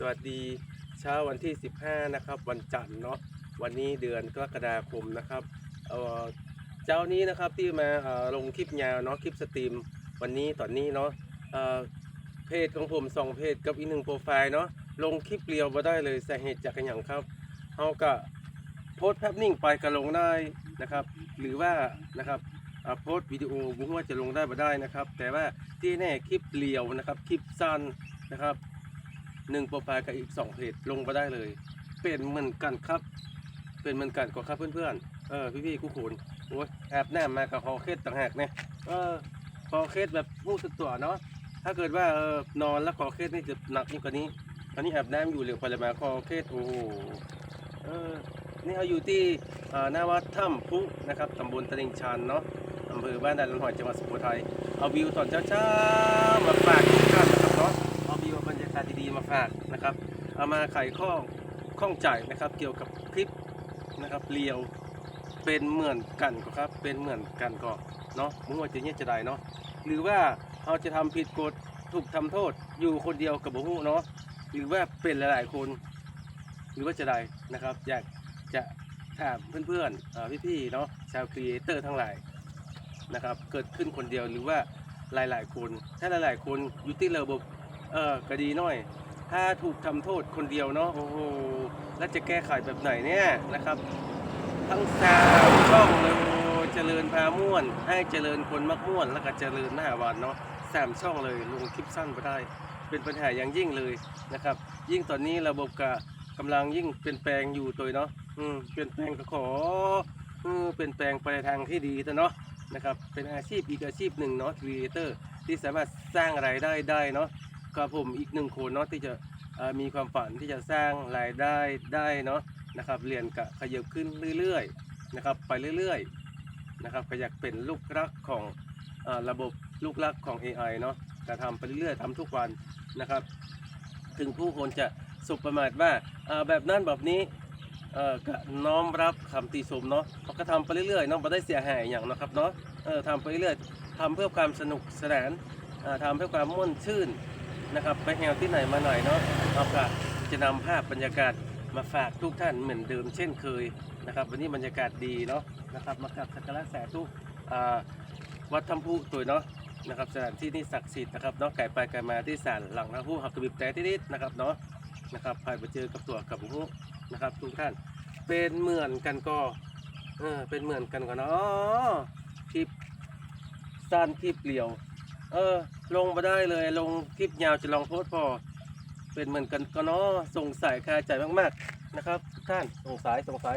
สวัสดีเช้าวันที่ 15 นะครับ วันจันทร์เนาะวันนี้เดือนกรกฎาคมนะครับเอ่อเจ้านี้นะครับที่มาเอ่อลงคลิปยาวเนาะคลิปสตรีมวันนี้ตอนนี้เนาะเอ่อเพจของผมสองเพจกับอีกหนึ่งโปรไฟล์เนาะลงคลิปเรียวมาได้เลยสาเหตุจากอย่างครับเขาก็โพสต์ภาพนิ่งไปก็ลงได้นะครับ หรือว่านะครับอ่าโพสต์วิดีโอบุ้งว่าจะลงได้มาได้นะครับ แต่ว่าที่แน่คลิปเรียวนะครับคลิปสั้นนะครับ หนึ่งโปรไฟล์กับอีกสองเพจลงมาได้เลย เป็นเหมือนกันครับ เป็นเหมือนกันก็ครับเพื่อนๆเออพี่ๆคู่ขุนโอ้ยแอบแนมมากับคอเคสต่างหากเนี่ยเออคอเคสแบบรู้สึกตัวเนาะถ้าเกิดว่าเออนอนแล้วคอเคสนี่จะหนักยิ่งกว่านี้อันนี้แอบแนมอยู่เหลือพลมาคอเคสโอ้โหเออนี่เขาอยู่ที่อ่าหน้าวัดถ้ำพุนะครับตำบลตลิ่งชันเนาะอำเภอบ้านด่านลำหอยจังหวัดสุโขทัยเอาวิวตอนเช้าๆมาฝากาศดีๆมากนะครับ เอามาไขข้อข้องใจนะครับ เกี่ยวกับคลิปนะครับเรียวเป็นเหมือนกันก็ครับ เป็นเหมือนกันก็เนาะมึงว่าจะเนี่ยจะได้เนาะหรือว่าเราจะทำผิดกฎถูกทำโทษอยู่คนเดียวกับบุหูเนาะหรือว่าเป็นหลาย ๆ คน หรือว่าจะได้นะครับ อยากจะถามเพื่อนๆพี่ๆเนาะชาวครีเอเตอร์ทั้งหลายนะครับ เกิดขึ้นคนเดียวหรือว่าหลาย ๆ คน ถ้าหลาย ๆ คนอยู่ที่ระบบเออก็ดีน่อย ถ้าถูกทำโทษคนเดียวเนาะโอ้โหแล้วจะแก้ไขแบบไหนเนี่ยนะครับ ทั้งสามช่องเลยโอ้เจริญพาม่วน ให้เจริญคนมักม่วน แล้วก็เจริญมหาวันเนาะสามช่องเลยลงคลิปสั้นไปได้ เป็นปัญหาอย่างยิ่งเลยนะครับ ยิ่งตอนนี้ระบบกะกำลังยิ่งเปลี่ยนแปลงอยู่ตัวเนาะอืมเปลี่ยนแปลงก็ขอเปลี่ยนแปลงไปทางที่ดีแต่เนาะนะครับเป็นอาชีพอีกอาชีพหนึ่งเนาะครีเอเตอร์ที่สามารถสร้างรายได้ได้เนาะ กับผมอีกหนึ่งคนเนาะที่จะมีความฝันที่จะสร้างรายได้ได้เนาะนะครับเรียนกะขยับขึ้นเรื่อยๆนะครับไปเรื่อยๆนะครับก็อยากเป็นลูกรักของอระบบลูกรักของ AI เนาะก็ทำไปเรื่อยๆทำทุกวันนะครับ ถึงผู้คนจะสุประมาทว่าแบบนั้นแบบนี้ก็น้อมรับคำติชมเนาะก็ทำไปเรื่อยๆเนาะไม่ได้เสียหายอย่างนะครับเนาะเออทำไปเรื่อยๆทำเพื่อความสนุกสนานอ่าทำเพื่อความม่วนชื่น นะครับไปแฮวที่ไหนมาหน่อยเนาะเราก็จะนำภาพบรรยากาศมาฝากทุกท่านเหมือนเดิมเช่นเคยนะครับ วันนี้บรรยากาศดีเนาะนะครับมากราบสักการะสาธุอ่าวัดถ้ำพุตัวเนาะนะครับสถานที่นี่ศักดิ์สิทธิ์นะครับเนาะไก่ไปไก่มาที่ศาลหลังถ้ำพุหักกระบิบแต่ที่นิดนะครับเนาะนะครับพายไปเจอกับตัวกับหูนะครับ ทุกท่านเป็นเหมือนกันก็เออเป็นเหมือนกันก็เนาะคลิปสั้นคลิปเปลี่ยว เออ ลงมาได้เลย ลงคลิปยาวจะลองโพสต์พอ เป็นเหมือนกันก็เนาะสงสัยคาใจมากๆนะครับทุกท่านสงสัยสงสัย